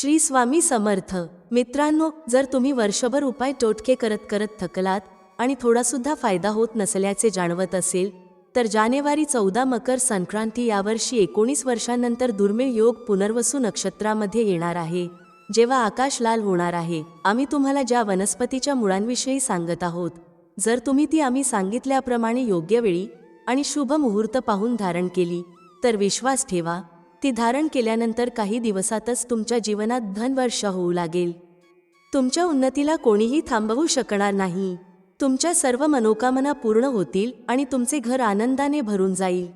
श्री स्वामी समर्थ. मित्रांनो जर तुम्ही वर्षभर उपाय टोटके करत करत थकलात आणि थोडासुद्धा फायदा होत नसल्याचे जाणवत असेल तर जानेवारी चौदा मकर संक्रांती यावर्षी एकोणीस वर्षांनंतर दुर्मिळ योग पुनर्वसू नक्षत्रामध्ये येणार आहे. जेव्हा आकाश लाल होणार आहे आम्ही तुम्हाला ज्या वनस्पतीच्या मुळांविषयी सांगत आहोत जर तुम्ही ती आम्ही सांगितल्याप्रमाणे योग्य वेळी आणि शुभ मुहूर्त पाहून धारण केली तर विश्वास ठेवा. ती धारण केल्यानंतर काही दिवसातच तुमच्या जीवनात धनवर्ष होऊ लागेल. तुमच्या उन्नतीला कोणीही थांबवू शकणार नाही. तुमच्या सर्व मनोकामना पूर्ण होतील आणि तुमचे घर आनंदाने भरून जाईल.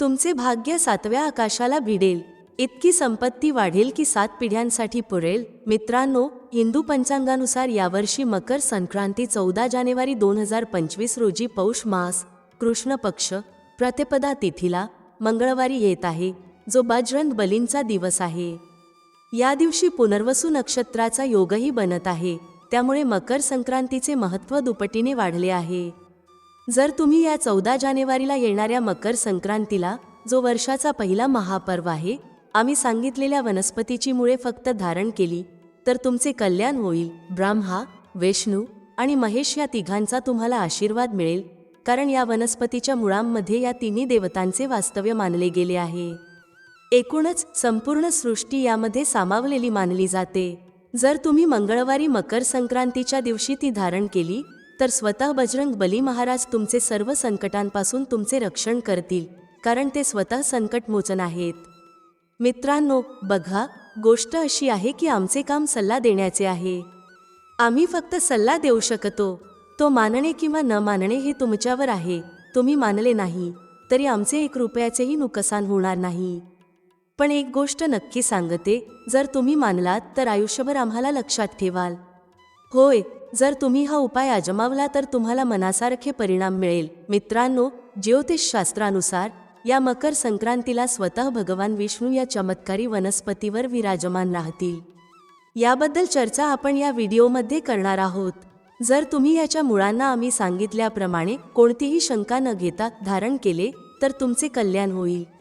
तुमचे भाग्य सातव्या आकाशाला भिडेल. इतकी संपत्ती वाढेल की सात पिढ्यांसाठी पुरेल. मित्रांनो हिंदू पंचांगानुसार यावर्षी मकर संक्रांती चौदा जानेवारी दोन हजार पंचवीस रोजी पौष मास कृष्ण पक्ष प्रतिपदा तिथीला मंगळवारी येत आहे. जो बजरंग बलींचा दिवस आहे. या दिवशी पुनर्वसू नक्षत्राचा योगही बनत आहे. त्यामुळे मकर संक्रांतीचे महत्त्व दुपटीने वाढले आहे. जर तुम्ही या चौदा जानेवारीला येणाऱ्या मकर संक्रांतीला जो वर्षाचा पहिला महापर्व आहे आम्ही सांगितलेल्या वनस्पतीची मुळे फक्त धारण केली तर तुमचे कल्याण होईल. ब्रह्मा विष्णू आणि महेश या तिघांचा तुम्हाला आशीर्वाद मिळेल कारण या वनस्पतीच्या मुळांमध्ये या तिन्ही देवतांचे वास्तव्य मानले गेले आहे. एकूणच संपूर्ण सृष्टी यामध्ये सामावलेली मानली जाते. जर तुम्ही मंगळवारी मकर संक्रांतीच्या दिवशी ती धारण केली तर स्वतः बजरंग बली महाराज तुमचे सर्व संकटांपासून तुमचे रक्षण करतील कारण ते स्वतः संकटमोचन आहेत. मित्रांनो बघा गोष्ट अशी आहे की आमचे काम सल्ला देण्याचे आहे. आम्ही फक्त सल्ला देऊ शकतो. तो मानणे किंवा न मानणे हे तुमच्यावर आहे. तुम्ही मानले नाही तरी आमचे एक रुपयाचेही नुकसान होणार नाही. पण एक गोष्ट नक्की सांगते जर तुम्ही मानलात तर आयुष्यभर आम्हाला लक्षात ठेवाल. होय जर तुम्ही हा उपाय आजमावला तर तुम्हाला मनासारखे परिणाम मिळेल. मित्रांनो ज्योतिषशास्त्रानुसार या मकर संक्रांतीला स्वतः भगवान विष्णू या चमत्कारी वनस्पतीवर विराजमान राहतील. याबद्दल चर्चा आपण या व्हिडिओमध्ये करणार आहोत. जर तुम्ही याच्या मुळांना आम्ही सांगितल्याप्रमाणे कोणतीही शंका न घेता धारण केले तर तुमचे कल्याण होईल.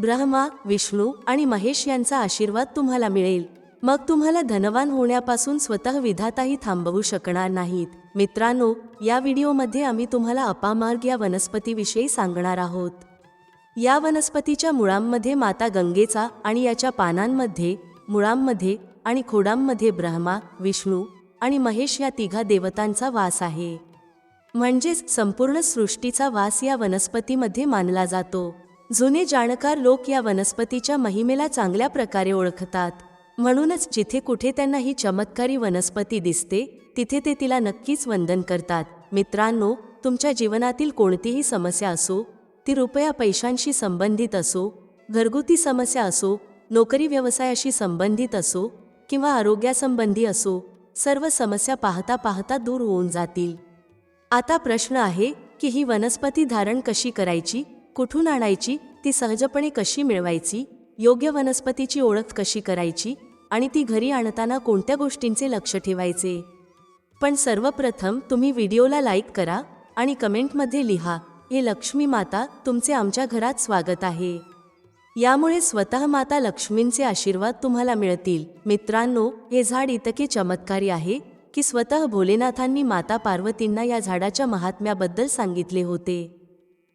ब्रह्मा विष्णू आणि महेश यांचा आशीर्वाद तुम्हाला मिळेल. मग तुम्हाला धनवान होण्यापासून स्वतः विधाताही थांबवू शकणार नाहीत. मित्रांनो या व्हिडिओमध्ये आम्ही तुम्हाला अपामार्ग या वनस्पतीविषयी सांगणार आहोत. या वनस्पतीच्या मुळांमध्ये माता गंगेचा आणि याच्या पानांमध्ये मुळांमध्ये आणि खोडांमध्ये ब्रह्मा विष्णू आणि महेश या तिघा देवतांचा वास आहे. म्हणजेच संपूर्ण सृष्टीचा वास या वनस्पतीमध्ये मानला जातो. जुने जाणकार लोक या वनस्पतीच्या महिमेला चांगल्या प्रकारे ओळखतात. म्हणूनच जिथे कुठे त्यांना ही चमत्कारी वनस्पती दिसते तिथे ते तिला नक्कीच वंदन करतात. मित्रांनो तुमच्या जीवनातील कोणतीही समस्या असो ती रुपया पैशांशी संबंधित असो घरगुती समस्या असो नोकरी व्यवसायाशी संबंधित असो किंवा आरोग्यासंबंधी असो सर्व समस्या पाहता पाहता दूर होऊन जातील. आता प्रश्न आहे की ही वनस्पती धारण कशी करायची? कुठून आणायची ती सहजपणे कशी मिळवायची योग्य वनस्पतीची ओळख कशी करायची आणि ती घरी आणताना कोणत्या गोष्टींचे लक्ष ठेवायचे? पण सर्वप्रथम तुम्ही व्हिडिओला लाईक करा आणि कमेंटमध्ये लिहा हे लक्ष्मी माता तुमचे आमच्या घरात स्वागत आहे. यामुळे स्वतः माता लक्ष्मींचे आशीर्वाद तुम्हाला मिळतील. मित्रांनो हे झाड इतके चमत्कारी आहे की स्वतः भोलेनाथांनी माता पार्वतींना या झाडाच्या महात्म्याबद्दल सांगितले होते.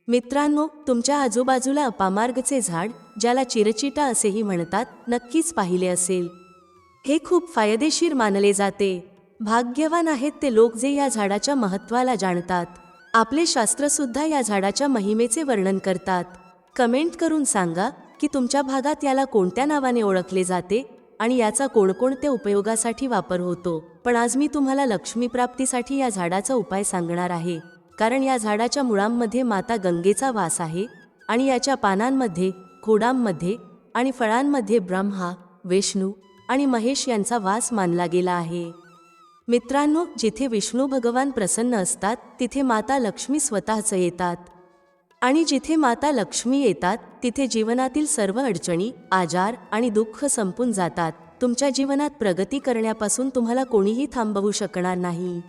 मित्रांनो तुमच्या आजूबाजूला अपामार्गचे झाड ज्याला चिरचिटा असेही म्हणतात नक्कीच पाहिले असेल. हे खूप फायदेशीर मानले जाते. भाग्यवान आहेत ते लोक जे या झाडाच्या महत्त्वाला जाणतात. आपले शास्त्रसुद्धा या झाडाच्या महिमेचे वर्णन करतात. कमेंट करून सांगा की तुमच्या भागात याला कोणत्या नावाने ओळखले जाते आणि याचा कोणकोणत्या उपयोगासाठी वापर होतो. पण आज मी तुम्हाला लक्ष्मीप्राप्तीसाठी या झाडाचा उपाय सांगणार आहे. कारण या झाडाच्या मुळांमध्ये माता गंगेचा वास आहे आणि याच्या पानांमध्ये खोडांमध्ये आणि फळांमध्ये ब्रह्मा विष्णू आणि महेश यांचा वास मानला गेला आहे. मित्रांनो जिथे विष्णू भगवान प्रसन्न असतात तिथे माता लक्ष्मी स्वतःच येतात. आणि जिथे माता लक्ष्मी येतात तिथे जीवनातील सर्व अडचणी आजार आणि दुःख संपून जातात. तुमच्या जीवनात प्रगती करण्यापासून तुम्हाला कोणीही थांबवू शकणार नाही.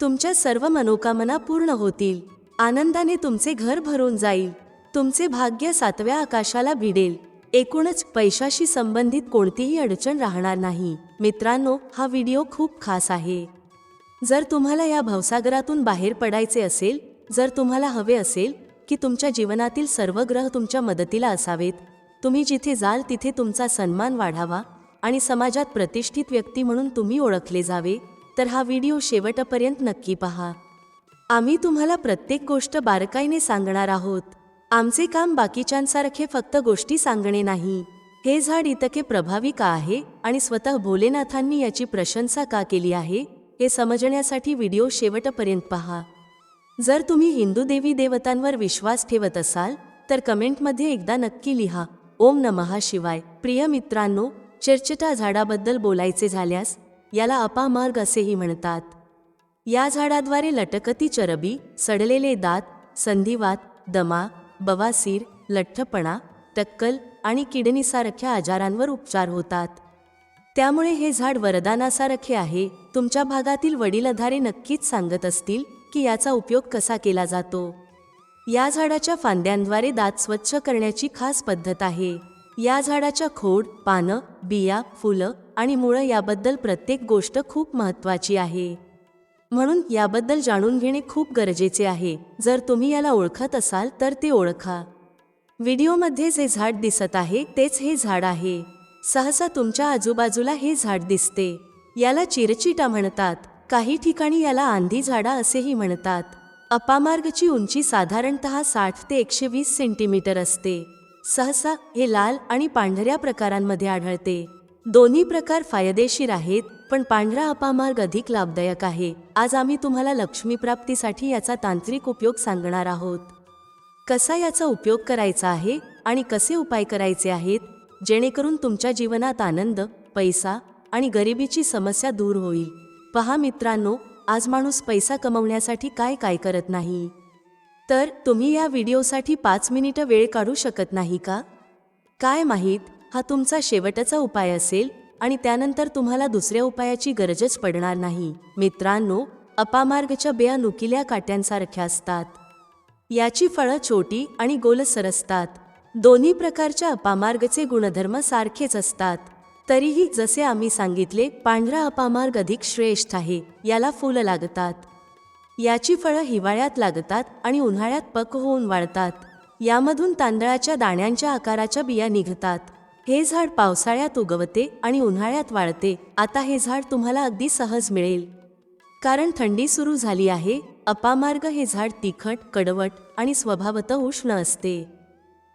तुमच्या सर्व मनोकामना पूर्ण होतील. आनंदाने तुमचे घर भरून जाईल. तुमचे भाग्य सातव्या आकाशाला भिडेल. एकूणच पैशाशी संबंधित कोणतीही अडचण राहणार नाही. मित्रांनो हा व्हिडिओ खूप खास आहे. जर तुम्हाला या भवसागरातून बाहेर पडायचे असेल जर तुम्हाला हवे असेल की तुमच्या जीवनातील सर्व ग्रह तुमच्या मदतीला असावेत तुम्ही जिथे जाल तिथे तुमचा सन्मान वाढावा आणि समाजात प्रतिष्ठित व्यक्ती म्हणून तुम्ही ओळखले जावे. तर हा व्हिडिओ शेवटपर्यंत नक्की पहा. आम्ही तुम्हाला प्रत्येक गोष्ट बारकाईने सांगणार आहोत. आमचे काम बाकीच्यांसारखे फक्त गोष्टी सांगणे नाही. हे झाड इतके प्रभावी का आहे आणि स्वतः भोलेनाथांनी याची प्रशंसा का केली आहे हे समजण्यासाठी व्हिडिओ शेवटपर्यंत पहा. जर तुम्ही हिंदू देवी देवतांवर विश्वास ठेवत असाल तर कमेंटमध्ये एकदा नक्की लिहा. ओम नमहा शिवाय. प्रिय मित्रांनो चर्चटा झाडाबद्दल बोलायचे झाल्यास याला अपामार्ग असेही म्हणतात. या झाडाद्वारे लटकती चरबी सडलेले दात संधिवात दमा बवासीर लठ्ठपणा टक्कल आणि किडनीसारख्या आजारांवर उपचार होतात. त्यामुळे हे झाड वरदानासारखे आहे. तुमच्या भागातील वडीलधारे नक्कीच सांगत असतील की याचा उपयोग कसा केला जातो. या झाडाच्या फांद्यांद्वारे दात स्वच्छ करण्याची खास पद्धत आहे. या झाडाच्या खोड पानं बिया फुलं आणि मुळं याबद्दल प्रत्येक गोष्ट खूप महत्त्वाची आहे. म्हणून याबद्दल जाणून घेणे खूप गरजेचे आहे. जर तुम्ही याला ओळखत असाल तर ते ओळखा. व्हिडिओमध्ये जे झाड दिसत आहे तेच हे झाड आहे. सहसा तुमच्या आजूबाजूला हे झाड दिसते. याला चिरचिटा म्हणतात. काही ठिकाणी याला आंधी झाडा असेही म्हणतात. अपामार्गची उंची साधारणतः साठ ते एकशे वीस सेंटीमीटर असते. सहसा हे लाल आणि पांढऱ्या प्रकारांमध्ये आढळते. दोन्ही प्रकार फायदेशीर आहेत पण पांढरा अपामार्ग अधिक लाभदायक आहे. आज आम्ही तुम्हाला लक्ष्मी प्राप्तीसाठी याचा तांत्रिक उपयोग सांगणार आहोत. कसा याचा उपयोग करायचा आहे आणि कसे उपाय करायचे आहेत जेणेकरून तुमच्या जीवनात आनंद पैसा आणि गरिबीची समस्या दूर होईल. पहा मित्रांनो आज माणूस पैसा कमवण्यासाठी काय काय करत नाही? तर तुम्ही या व्हिडिओसाठी पाच मिनिटं वेळ काढू शकत नाही का? काय माहीत हा तुमचा शेवटचा उपाय असेल आणि त्यानंतर तुम्हाला दुसऱ्या उपायाची गरजच पडणार नाही. मित्रांनो अपामार्गच्या बिया नुकिल्या काट्यांसारख्या असतात. याची फळं छोटी आणि गोलसर असतात. दोन्ही प्रकारच्या अपामार्गचे गुणधर्म सारखेच असतात. तरीही जसे आम्ही सांगितले पांढरा अपामार्ग अधिक श्रेष्ठ आहे याला फुलं लागतात. याची फळं हिवाळ्यात लागतात आणि उन्हाळ्यात पक होऊन वाळतात यामधून तांदळाच्या दाण्यांच्या आकाराच्या बिया निघतात. हे झाड पावसाळ्यात उगवते आणि उन्हाळ्यात वाळते. आता हे झाड तुम्हाला अगदी सहज मिळेल. कारण थंडी सुरू झाली आहे अपामार्ग हे झाड तिखट कडवट आणि स्वभावतः उष्ण असते.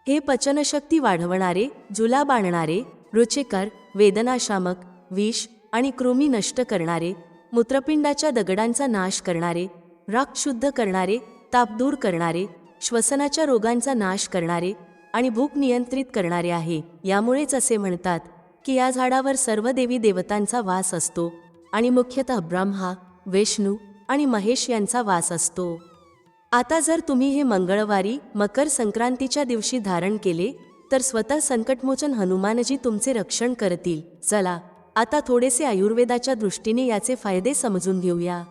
हे पचनशक्ती वाढवणारे जुलाब आणणारे रुचिकर वेदनाशामक विष आणि कृमी नष्ट करणारे मूत्रपिंडाच्या दगडांचा नाश करणारे रक्त शुद्ध करणारे ताप दूर करणारे श्वसनाच्या रोगांचा नाश करणारे आणि भूक नियंत्रित करणारे आहे. यामुळेच असे म्हणतात की या झाडावर सर्व देवी देवतांचा वास असतो आणि मुख्यतः ब्रह्मा विष्णू आणि महेश यांचा वास असतो. आता जर तुम्ही हे मंगळवारी मकर संक्रांतीच्या दिवशी धारण केले तर स्वतः संकटमोचन हनुमानजी तुमचे रक्षण करतील. चला आता थोडेसे आयुर्वेदाच्या दृष्टीने याचे फायदे समजून घेऊया.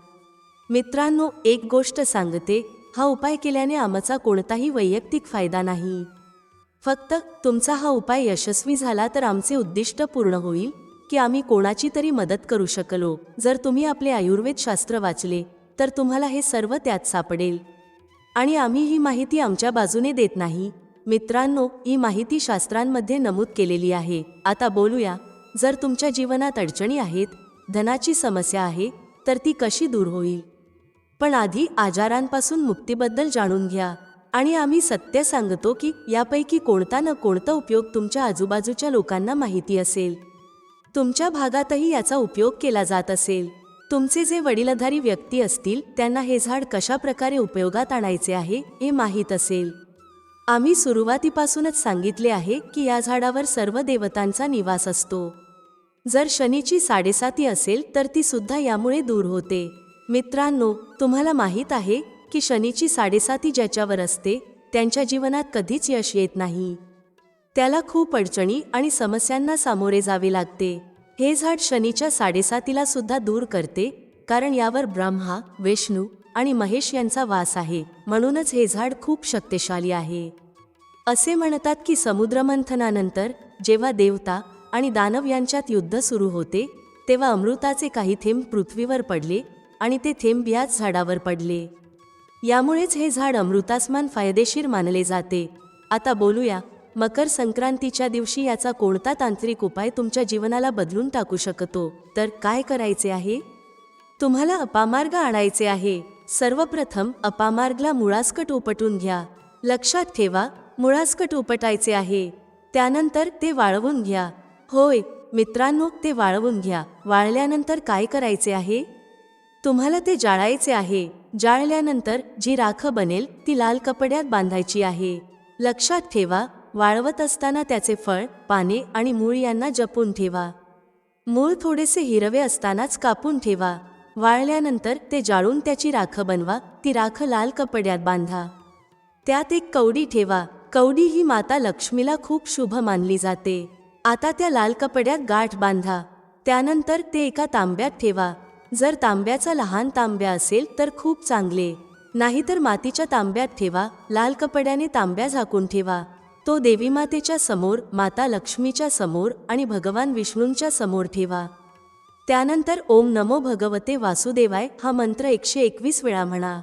मित्रांनो एक गोष्ट सांगते. हा उपाय केल्याने आमचा कोणताही वैयक्तिक फायदा नाही. फक्त तुमचा हा उपाय यशस्वी झाला तर आमचे उद्दिष्ट पूर्ण होईल की आम्ही कोणाची तरी मदत करू शकलो. जर तुम्ही आपले आयुर्वेद शास्त्र वाचले तर तुम्हाला हे सर्व त्यात सापडेल. आणि आम्ही ही माहिती आमच्या बाजूने देत नाही. मित्रांनो ही माहिती शास्त्रांमध्ये नमूद केलेली आहे. आता बोलूया. जर तुमच्या जीवनात अडचणी आहेत धनाची समस्या आहे तर ती कशी दूर होईल? पण आधी आजारांपासून मुक्तीबद्दल जाणून घ्या. आणि आम्ही सत्य सांगतो की यापैकी कोणता ना कोणता उपयोग तुमच्या आजूबाजूच्या लोकांना माहिती असेल. तुमच्या भागातही याचा उपयोग केला जात असेल. तुमचे जे वडीलधारी व्यक्ती असतील त्यांना हे झाड कशा प्रकारे उपयोगात आणायचे आहे हे माहीत असेल. आम्ही सुरुवातीपासूनच सांगितले आहे की या झाडावर सर्व देवतांचा निवास असतो. जर शनीची साडेसाती असेल तर ती सुद्धा यामुळे दूर होते. मित्रांनो तुम्हाला माहीत आहे की शनीची साडेसाती ज्याच्यावर असते त्यांच्या जीवनात कधीच यश येत नाही. त्याला खूप अडचणी आणि समस्यांना सामोरे जावे लागते. हे झाड शनीच्या साडेसातीला सुद्धा दूर करते कारण यावर ब्रह्मा विष्णू आणि महेश यांचा वास आहे. म्हणूनच हे झाड खूप शक्तिशाली आहे. असे म्हणतात की समुद्रमंथनानंतर जेव्हा देवता आणि दानव यांच्यात युद्ध सुरू होते तेव्हा अमृताचे काही थेंब पृथ्वीवर पडले आणि ते थेंब याच झाडावर पडले. यामुळेच हे झाड अमृतास्मान फायदेशीर मानले जाते. आता बोलूया मकर संक्रांतीच्या दिवशी याचा कोणता तांत्रिक उपाय तुमच्या जीवनाला बदलून टाकू शकतो? तर काय करायचे आहे? तुम्हाला अपामार्ग आणायचे आहे. सर्वप्रथम अपामार्गला मुळासकट उपटून घ्या. लक्षात ठेवा मुळासकट उपटायचे आहे. त्यानंतर ते वाळवून घ्या. होय मित्रांनो ते वाळवून घ्या. वाळल्यानंतर काय करायचे आहे? तुम्हाला ते जाळायचे आहे. जाळल्यानंतर जी राख बनेल ती लाल कपड्यात बांधायची आहे. लक्षात ठेवा वाळवत असताना त्याचे फळ पाने आणि मूळ यांना जपून ठेवा. मूळ थोडेसे हिरवे असतानाच कापून ठेवा. वाळल्यानंतर ते जाळून त्याची राख बनवा ती राख लाल कपड्यात बांधा. त्यात एक कवडी ठेवा. कवडी ही माता लक्ष्मीला खूप शुभ मानली जाते. आता त्या लाल कपड्यात गाठ बांधा. त्यानंतर ते एका तांब्यात ठेवा. जर तांब्याचा लहान तांब्या असेल तर खूप चांगले. नाहीतर मातीच्या तांब्यात ठेवा लाल कपड्याने तांब्या झाकून ठेवा. तो देवीमातेच्या समोर माता लक्ष्मीच्या समोर आणि भगवान विष्णूंच्या समोर ठेवा. त्यानंतर ओम नमो भगवते वासुदेवाय हा मंत्र एकशे एकवीस वेळा म्हणा.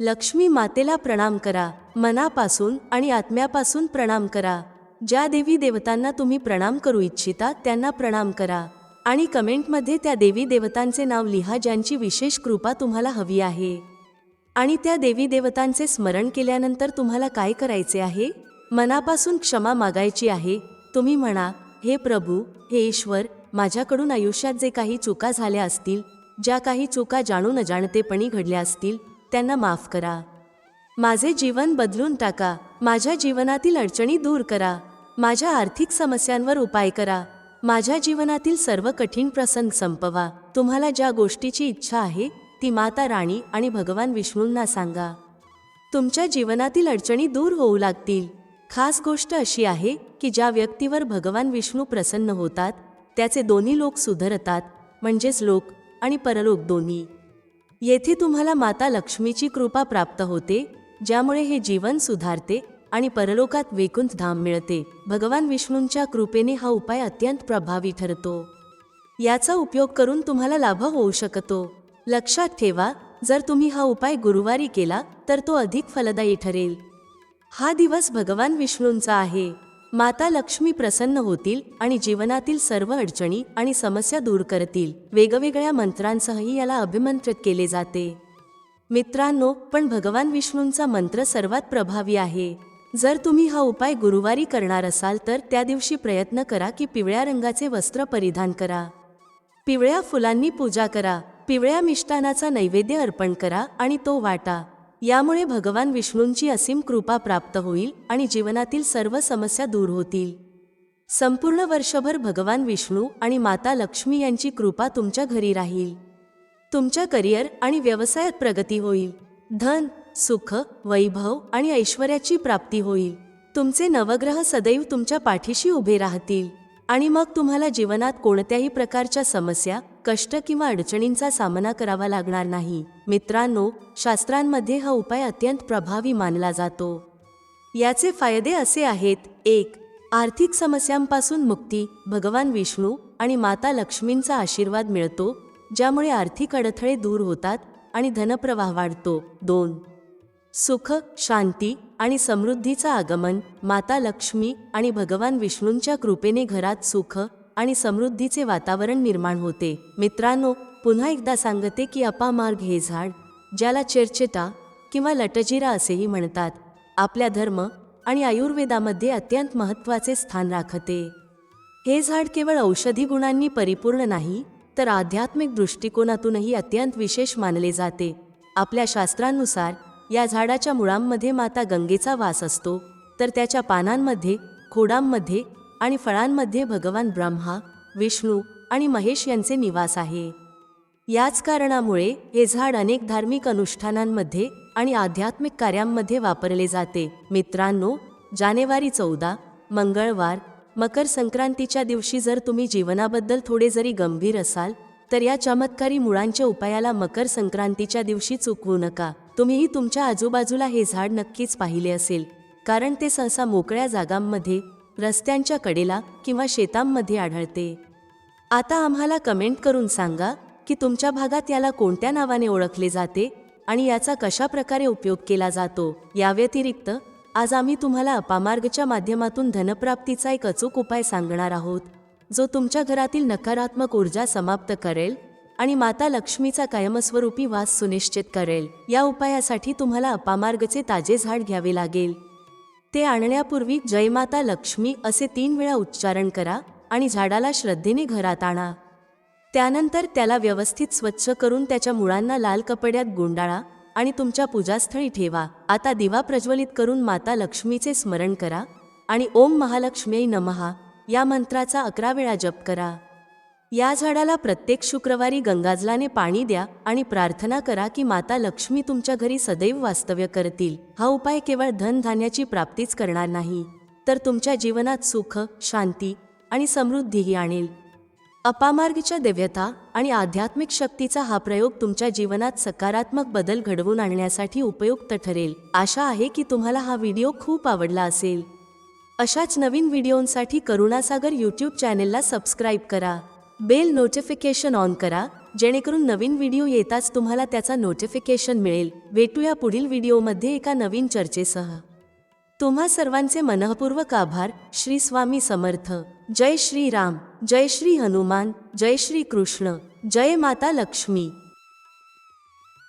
लक्ष्मी मातेला प्रणाम करा मनापासून आणि आत्म्यापासून प्रणाम करा. ज्या देवी देवतांना तुम्ही प्रणाम करू इच्छिता त्यांना प्रणाम करा. आणि कमेंटमध्ये त्या देवी देवतांचे नाव लिहा ज्यांची विशेष कृपा तुम्हाला हवी आहे. आणि त्या देवी देवतांचे स्मरण केल्यानंतर तुम्हाला काय करायचे आहे? मनापासून क्षमा मागायची आहे. तुम्ही म्हणा हे प्रभू हे ईश्वर माझ्याकडून आयुष्यात जे काही चुका झाल्या असतील ज्या काही चुका जाणून अजाणतेपणी घडल्या असतील त्यांना माफ करा. माझे जीवन बदलून टाका. माझ्या जीवनातील अडचणी दूर करा. माझ्या आर्थिक समस्यांवर उपाय करा. माझ्या जीवनातील सर्व कठीण प्रसंग संपवा. तुम्हाला ज्या गोष्टीची इच्छा आहे ती माता राणी आणि भगवान विष्णूंना सांगा. तुमच्या जीवनातील अडचणी दूर होऊ लागतील. खास गोष्ट अशी आहे की ज्या व्यक्तीवर भगवान विष्णू प्रसन्न होतात त्याचे दोन्ही लोक सुधरतात म्हणजेच लोक आणि परलोक दोन्ही. येथे तुम्हाला माता लक्ष्मीची कृपा प्राप्त होते ज्यामुळे हे जीवन सुधारते आणि परलोकात वेकुंत धाम मिळते. भगवान विष्णूंच्या कृपेने हा उपाय अत्यंत प्रभावी ठरतो. याचा उपयोग करून तुम्हाला लाभ होऊ शकतो. लक्षात ठेवा जर तुम्ही हा उपाय गुरुवारी केला तर तो अधिक फलदायी ठरेल. हा दिवस भगवान विष्णूंचा आहे. माता लक्ष्मी प्रसन्न होतील आणि जीवनातील सर्व अडचणी आणि समस्या दूर करतील. वेगवेगळ्या मंत्रांसहही याला अभिमंत्रित केले जाते. मित्रांनो पण भगवान विष्णूंचा मंत्र सर्वात प्रभावी आहे. जर तुम्ही हा उपाय गुरुवारी करणार असाल तर त्या दिवशी प्रयत्न करा की पिवळ्या रंगाचे वस्त्र परिधान करा. पिवळ्या फुलांनी पूजा करा पिवळ्या मिष्टानाचा नैवेद्य अर्पण करा आणि तो वाटा. यामुळे भगवान विष्णूंची असीम कृपा प्राप्त होईल आणि जीवनातील सर्व समस्या दूर होतील. संपूर्ण वर्षभर भगवान विष्णू आणि माता लक्ष्मी यांची कृपा तुमच्या घरी राहील. तुमच्या करिअर आणि व्यवसायात प्रगती होईल. धन सुख वैभव आणि ऐश्वर्याची प्राप्ती होईल. तुमचे नवग्रह सदैव तुमच्या पाठीशी उभे राहतील. आणि मग तुम्हाला जीवनात कोणत्याही प्रकारच्या समस्या कष्ट किंवा अडचणींचा सामना करावा लागणार नाही. मित्रांनो शास्त्रांमध्ये हा उपाय अत्यंत प्रभावी मानला जातो. याचे फायदे असे आहेत. एक आर्थिक समस्यांपासून मुक्ती भगवान विष्णू आणि माता लक्ष्मींचा आशीर्वाद मिळतो ज्यामुळे आर्थिक अडथळे दूर होतात आणि धनप्रवाह वाढतो. दोन सुख शांती आणि समृद्धीचं आगमन माता लक्ष्मी आणि भगवान विष्णूंच्या कृपेने घरात सुख आणि समृद्धीचे वातावरण निर्माण होते. मित्रांनो पुन्हा एकदा सांगते की अपामार्ग हे झाड ज्याला चेरचेटा किंवा लटजिरा असेही म्हणतात आपल्या धर्म आणि आयुर्वेदामध्ये अत्यंत महत्त्वाचे स्थान राखते. हे झाड केवळ औषधी गुणांनी परिपूर्ण नाही तर आध्यात्मिक दृष्टिकोनातूनही अत्यंत विशेष मानले जाते. आपल्या शास्त्रांनुसार या झाडाच्या मुळांमध्ये माता गंगेचा वास असतो. तर त्याच्या पानांमध्ये खोडांमध्ये आणि फळांमध्ये भगवान ब्रह्मा विष्णू आणि महेश यांचे निवास आहे. याच कारणामुळे हे झाड अनेक धार्मिक अनुष्ठानांमध्ये आणि आध्यात्मिक कार्यांमध्ये वापरले जाते. मित्रांनो जानेवारी चौदा मंगळवार मकर संक्रांतीच्या दिवशी जर तुम्ही जीवनाबद्दल थोडे जरी गंभीर असाल तर या चमत्कारी मुळांच्या उपायाला मकर संक्रांतीच्या दिवशी चुकवू नका. तुम्हीही तुमच्या आजूबाजूला हे झाड नक्कीच पाहिले असेल कारण ते सहसा मोकळ्या जागांमध्ये रस्त्यांच्या कडेला किंवा शेतांमध्ये आढळते. आता आम्हाला कमेंट करून सांगा की तुमच्या भागात याला कोणत्या नावाने ओळखले जाते आणि याचा कशा प्रकारे उपयोग केला जातो. या व्यतिरिक्त आज आम्ही तुम्हाला अपामार्गच्या माध्यमातून धनप्राप्तीचा एक अचूक उपाय सांगणार आहोत जो तुमच्या घरातील नकारात्मक ऊर्जा समाप्त करेल आणि माता लक्ष्मीचा कायमस्वरूपी वास सुनिश्चित करेल. या उपायासाठी तुम्हाला अपामार्गचे ताजे झाड घ्यावे लागेल. ते आणण्यापूर्वी जय माता लक्ष्मी असे तीन वेळा उच्चारण करा आणि झाडाला श्रद्धेने घरात आणा. त्यानंतर त्याला व्यवस्थित स्वच्छ करून त्याच्या मुळांना लाल कपड्यात गुंडाळा आणि तुमच्या पूजास्थळी ठेवा. आता दिवा प्रज्वलित करून माता लक्ष्मीचे स्मरण करा आणि ओम महालक्ष्मी नमहा या मंत्राचा अकरा वेळा जप करा. या झाडाला प्रत्येक शुक्रवारी गंगाजलाने पाणी द्या आणि प्रार्थना करा की माता लक्ष्मी तुमच्या घरी सदैव वास्तव्य करतील. हा उपाय केवळ धनधान्याची प्राप्तीच करणार नाही तर तुमच्या जीवनात सुख शांती आणि समृद्धीही आणेल. अपामार्गच्या दिव्यता आणि आध्यात्मिक शक्तीचा हा प्रयोग तुमच्या जीवनात सकारात्मक बदल घडवून आणण्यासाठी उपयुक्त ठरेल. आशा आहे की तुम्हाला हा व्हिडिओ खूप आवडला असेल. अशाच नवीन व्हिडिओंसाठी करुणासागर यूट्यूब चॅनेलला सबस्क्राईब करा. बेल नोटिफिकेशन ऑन करा जेणेकरून नवीन व्हिडिओ येताच तुम्हाला त्याचा नोटिफिकेशन मिळेल. भेटूया पुढील व्हिडिओमध्ये एका नवीन चर्चेसह. तुम्हा सर्वांचे मनःपूर्वक आभार. श्री स्वामी समर्थ. जय श्री राम. जय श्री हनुमान. जय श्री कृष्ण. जय माता लक्ष्मी.